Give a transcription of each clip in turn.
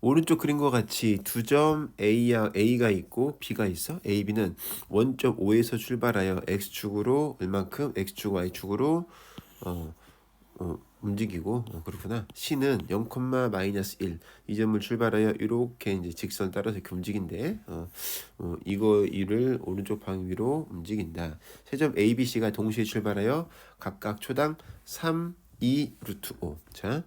오른쪽 것 같이 두 점 A야 A가 있고 B가 있어. A, B는 원점 O에서 출발하여 x축으로 얼만큼 x축 y축으로 어, 어, 움직이고 어, 그렇구나. C는 0, 마이너스 1. 이 점을 출발하여 이렇게 이제 직선 따라서 이렇게 움직인대. 어, 어, 이거 이를 오른쪽 방 위로 움직인다. 세 점 A, B, C가 동시에 출발하여 각각 초당 3 2 루트 5. 자,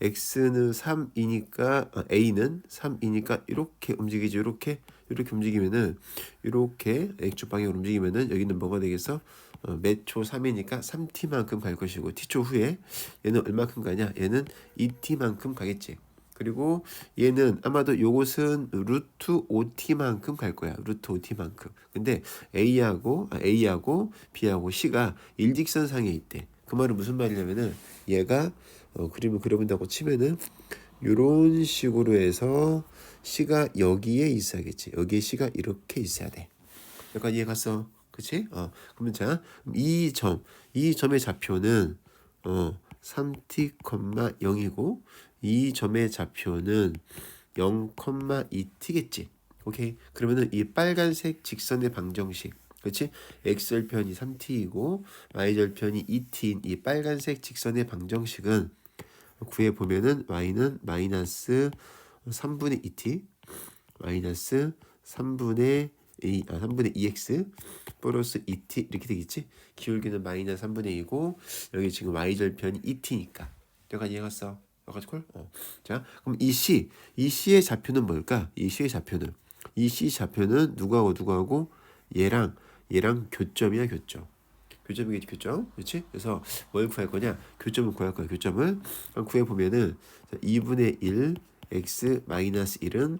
x는 3이니까 아, a는 3이니까 이렇게 움직이죠. 이렇게 이렇게 움직이면은 이렇게 x축 방향으로 움직이면은 여기는 뭐가 되겠어? 어, 매초 3이니까 3t만큼 갈 것이고 t초 후에 얘는 얼마큼 가냐? 얘는 2t만큼 가겠지. 그리고 얘는 아마도 요것은 루트 5t만큼 갈 거야. 루트 5t만큼. 근데 A하고 아, A하고 B하고 C가 일직선상에 있대. 그 말은 무슨 말이냐면은 얘가 어, 그림을 그려본다고 치면은 요런 식으로 해서 C가 여기에 있어야겠지. 여기에 C가 이렇게 있어야 돼. 약간 이해 갔어? 그치? 어, 그러면 자, 이 점, 이 점의 좌표는 어, 3t, 0이고 이 점의 좌표는 0,2t겠지. 오케이. 그러면은 이 빨간색 직선의 방정식 그렇지? x절편이 3t이고 y절편이 2t인 이 빨간색 직선의 방정식은 구해 보면은 y는 마이너스 3분의 2t 마이너스 3분의 2, 아 3분의 2x 플러스 2t 이렇게 되겠지? 기울기는 마이너스 3분의 2고 여기 지금 y절편이 2t니까 여기까지 이해갔어? 여기까지 콜? 어. 자 그럼 이 c 이 c의 좌표는 뭘까? 이 c의 좌표는 이 c 좌표는 누구하고 누구하고 얘랑 얘랑 교점이야 교점. 교점이겠지 교점. 그렇지? 그래서 뭘 구할 거냐? 교점을 구할 거야 교점을. 구해 보면은 2분의 1 x 마이너스 1은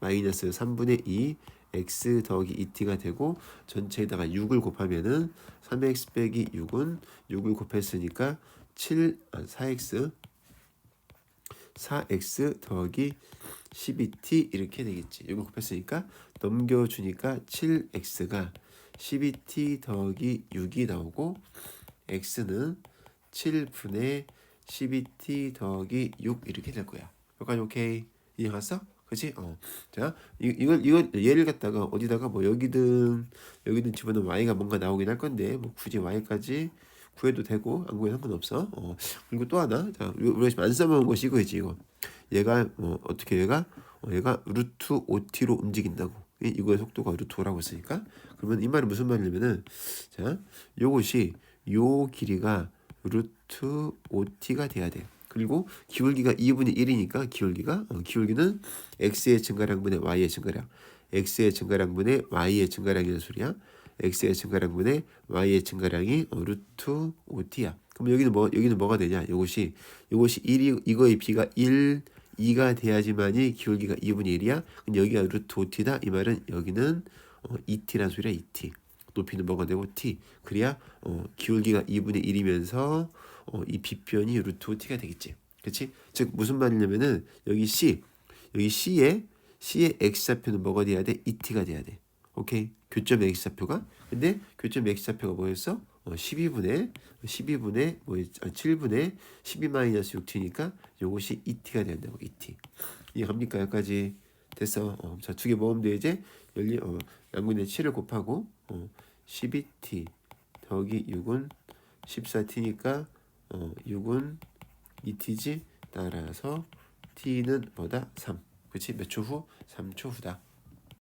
마이너스 3분의 2 x 더하기 2t가 되고 전체에다가 6을 곱하면은 3x 빼기 6은 6을 곱했으니까 7 아, 4x 4x 더하기 12t 이렇게 되겠지. 6을 곱했으니까 넘겨주니까 7x가 12t 더하기 6이 나오고 x는 7분의 12t 더하기 6 이렇게 될 거야. 여기까지 오케이 이해갔어? 그치? 어. 자, 이, 이걸, 이걸 얘를 갖다가 어디다가 뭐 여기든 여기든 집어넣으면 y가 뭔가 나오긴 할 건데 뭐 굳이 y까지 구해도 되고 안 구해도 상관없어. 어. 그리고 또 하나, 자, 우리가 안 써먹은 것이 이거지 이거. 얘가 어, 어떻게 얘가 어, 얘가 루트 5t로 움직인다고. 이- 이거의 속도가 루트 5라고 했으니까 그러면 이 말은 무슨 말이냐면은 자, 요것이 요 길이가 루트 5t가 돼야 돼. 그리고 기울기가 2분의 1이니까 기울기가 어, 기울기는 x의 증가량분의 y의 증가량. x의 증가량분의 y의 증가량이라는 소리야. x의 증가량분의 y의 증가량이 어, 루트 5t야. 그럼 여기는 뭐 여기는 뭐가 되냐? 이것이 이것이 1이 이거의 b가 1 2가 돼야지만이 기울기가 2분의 1이야. 근데 여기가 루트 5t다. 이 말은 여기는 어, 2t란 소리야. 2t. 높이는 뭐가 되고 t. 그래야 어, 기울기가 2분의 1이면서 어, 이 빗변이 루트 5t가 되겠지. 그렇지? 즉 무슨 말이냐면은 여기 c 여기 c의 c의 x 좌표는 뭐가 돼야 돼? 2t가 돼야 돼. 오케이. 교점 x 좌표가 근데 교점 x 좌표가 뭐였어? 어, 12분의 12분의 뭐 7분의 12 마이너스 6t니까 요것이 2t가 된다고 2t. 이해갑니까? 여기까지 됐어. 어, 자, 두 개 모으면 돼 이제 열리 어, 양분의 7을 곱하고 어, 12t 더하기 6은 14t니까 어, 6은 2t지 따라서 t는 뭐다? 3. 그렇지? 몇초 후? 3초 후다.